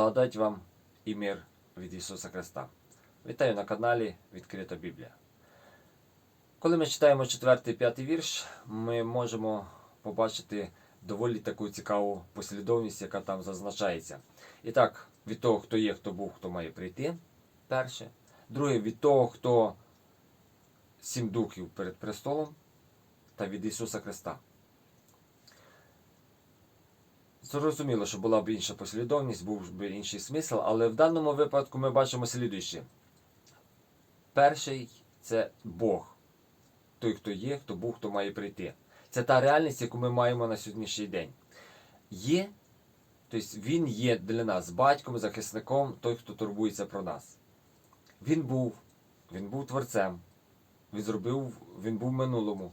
Благодать вам і мир від Ісуса Христа. Вітаю на каналі Відкрита Біблія. Коли ми читаємо 4 5 вірш, ми можемо побачити доволі таку цікаву послідовність, яка там зазначається. І так, від того, хто є, хто був, хто має прийти. Перше. Друге, від того, хто сім духів перед престолом та від Ісуса Христа. Зрозуміло, що була б інша послідовність, був би інший смисл, але в даному випадку ми бачимо слідуюче. Перший це Бог. Той, хто є, хто був, хто має прийти. Це та реальність, яку ми маємо на сьогоднішній день. Є, тобто Він є для нас батьком, захисником, той, хто турбується про нас. Він був, він був творцем, він зробив, він був минулому.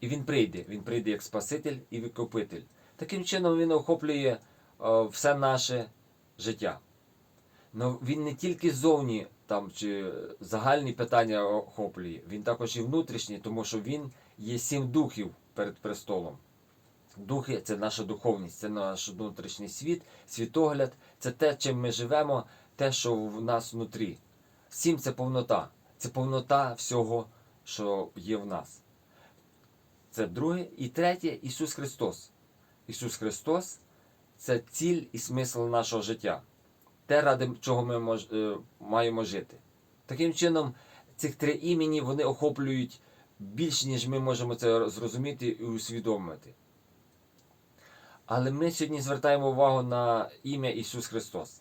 І він прийде. Він прийде як Спаситель і викупитель. Таким чином він охоплює е, все наше життя. Но він не тільки зовні там, чи загальні питання охоплює, він також і внутрішні, тому що він є сім духів перед престолом. Духи це наша духовність, це наш внутрішній світ, світогляд, це те, чим ми живемо, те, що в нас внутрі. Сім це повнота. Це повнота всього, що є в нас. Це друге. І третє Ісус Христос. Ісус Христос це ціль і смисл нашого життя. Те, ради чого ми мож, е, маємо жити. Таким чином, цих три імені вони охоплюють більш, ніж ми можемо це зрозуміти і усвідомити. Але ми сьогодні звертаємо увагу на ім'я Ісус Христос.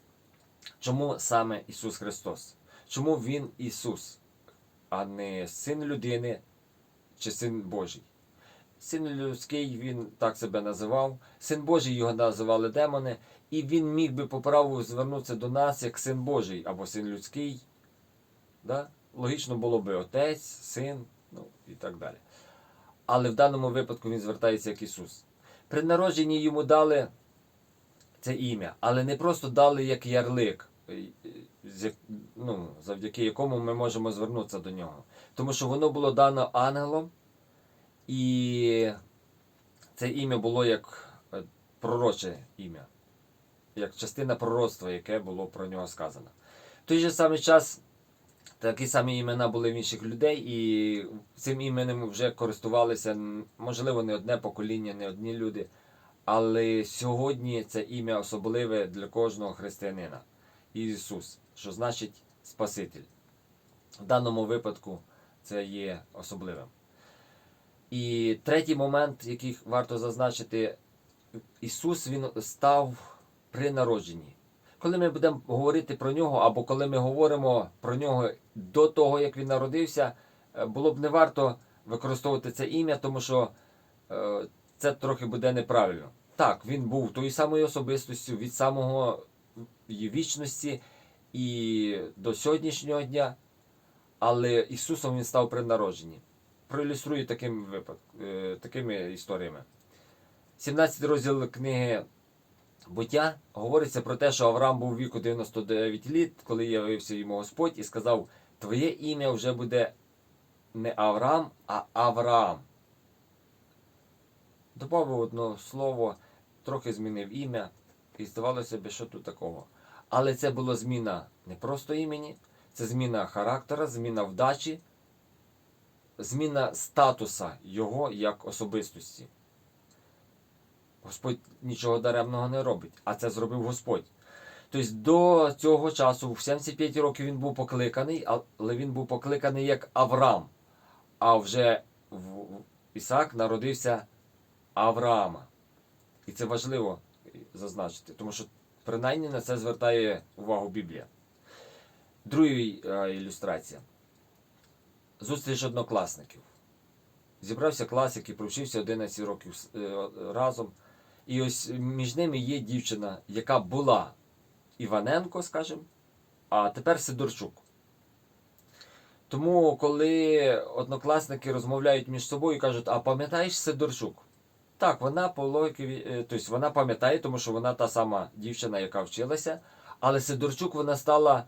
Чому саме Ісус Христос? Чому Він Ісус, а не син людини чи син Божий? Син людський він так себе називав, син Божий його називали демони, і він міг би по праву звернутися до нас як син Божий або син людський. Да? Логічно було би отець, син, ну і так далі. Але в даному випадку він звертається як Ісус. При народженні йому дали це ім'я, але не просто дали як ярлик, е, ну, завдяки якому ми можемо звернутися до нього. Тому що воно було дано ангелом. І це ім'я було як е, пророче ім'я, як частина пророцтва, яке було про нього сказано. В той же самий час такі самі імена були в інших людей, і цим іменем вже користувалися, можливо, не одне покоління, не одні люди. Але сьогодні це ім'я особливе для кожного християнина. Ісус, що значить Спаситель. В даному випадку це є особливим. І третій момент, який варто зазначити, Ісус Він став при народженні. Коли ми будемо говорити про нього, або коли ми говоримо про нього до того, як він народився, е, було б не варто використовувати це ім'я, тому що е, це трохи буде неправильно. Так, він був тою самою особистостю від самого вічності і до сьогоднішнього дня, але Ісусом він став при народженні проілюструю таким випад, е, такими історіями. 17 розділ книги буття говориться про те, що Авраам був віку 99 літ, коли явився йому Господь і сказав: Твоє ім'я вже буде не Авраам, а Авраам. Добавив одне слово, трохи змінив ім'я, і здавалося б, що тут такого. Але це була зміна не просто імені, це зміна характера, зміна вдачі, зміна статуса його як особистості. Господь нічого даремного не робить, а це зробив Господь. Тобто до цього часу, в 75 років він був покликаний, але він був покликаний як Авраам. А вже Ісаак народився Авраама. І це важливо зазначити, тому що принаймні на це звертає увагу Біблія. Друга е, ілюстрація зустріч однокласників. Зібрався клас, який провчився 11 років е, разом. І ось між ними є дівчина, яка була Іваненко, скажімо, а тепер Сидорчук. Тому, коли однокласники розмовляють між собою і кажуть, а пам'ятаєш Сидорчук? Так, вона по логіки, е, тобто вона пам'ятає, тому що вона та сама дівчина, яка вчилася, але Сидорчук вона стала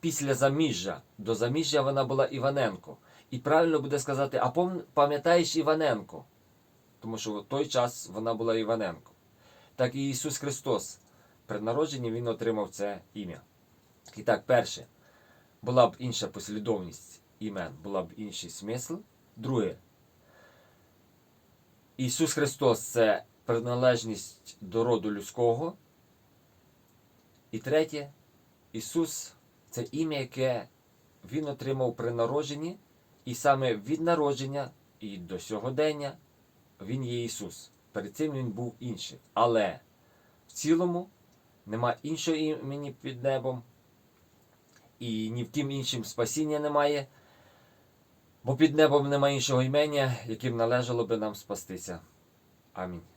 після заміжжя. До заміжжя вона була Іваненко. І правильно буде сказати, а пам'ятаєш Іваненко? Тому що в той час вона була Іваненко. Так і Ісус Христос при народженні він отримав це ім'я. І так, перше, була б інша послідовність імен, була б інший смисл. Друге, Ісус Христос це приналежність до роду людського. І третє, Ісус це ім'я, яке Він отримав при народженні, і саме від народження і до сьогодення Він є Ісус. Перед цим Він був інший. Але в цілому нема іншого імені під небом, і ні в ким іншим спасіння немає, бо під небом немає іншого імення, яким належало би нам спастися. Амінь.